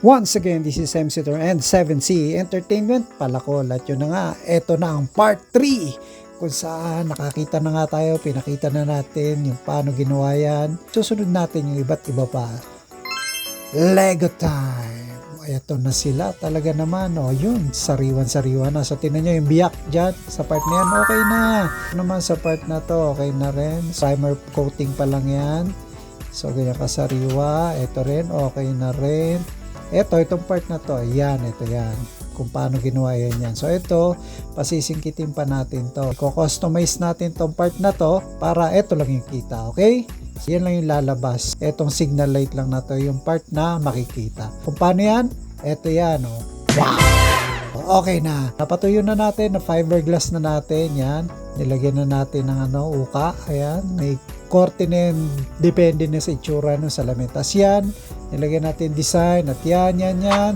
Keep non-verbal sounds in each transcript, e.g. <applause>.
Once again, this is MC Tor and 7C Entertainment. Palako, lahat yun na nga. Ito na ang part 3 kung saan nakakita na nga tayo, pinakita na natin yung paano ginawa yan. Susunod natin yung iba't iba pa. Lego time! Ito na sila talaga naman. O yun, sariwan-sariwan na. So tinan nyo yung biyak dyan sa part na yan. Okay na. Naman sa part na to, okay na rin. Primer coating pa lang yan. So ganyan kasariwa. Ito rin, okay na rin. Ito, itong part na to. Ayan, ito yan. Kung paano ginawa yan yan. So ito, pasisingkitin pa natin to. Ko-customize natin tong part na to para ito lang yung kita. Okay? So, yan lang yung lalabas. Etong signal light lang na to, yung part na makikita. Kung paano yan? Ito yan, oh. Wow! Okay na. Napatuyo na natin, na fiberglass na natin, yan. Nilagyan na natin ng ano, uka. Ayan, may korte na yan. Depende na sa itsura ng salamin. Tapos yan, nilagyan natin design at yan, yan, yan.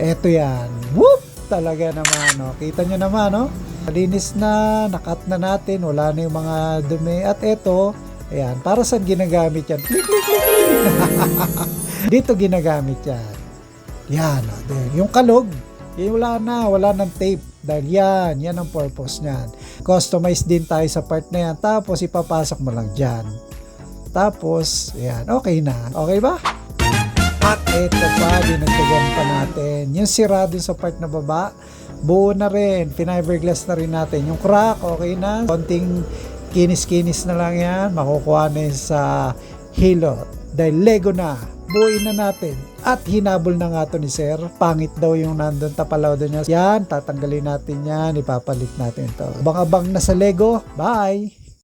Ito yan. Whoop! Talaga naman, no? Kita nyo naman, no? Malinis na, nakat na natin, wala na yung mga dumi. At ito, ayan, para saan ginagamit yan? Click, click, click. <laughs> Dito ginagamit yan. Yan, o, there. yung kalog, eh, wala na, wala ng tape. Dahil yan, yan ang purpose niyan. Customize din tayo sa part na yan. Tapos ipapasok mo lang dyan. Tapos, yan, okay na. Okay ba? At ito pa, dinagdagan pa natin. Yung sira dun sa part na baba, buo na rin. Fiberglass na rin natin. Yung crack, okay na. Konting kinis-kinis na lang yan. Makukuha na yun sa hilo. Dahil Lego na. Buuin na natin. At hinabol na nga to ni Sir. Pangit daw yung nandun tapalaw doon niya. Yan, tatanggalin natin yan. Ipapalit natin to. Abang-abang na sa Lego. Bye!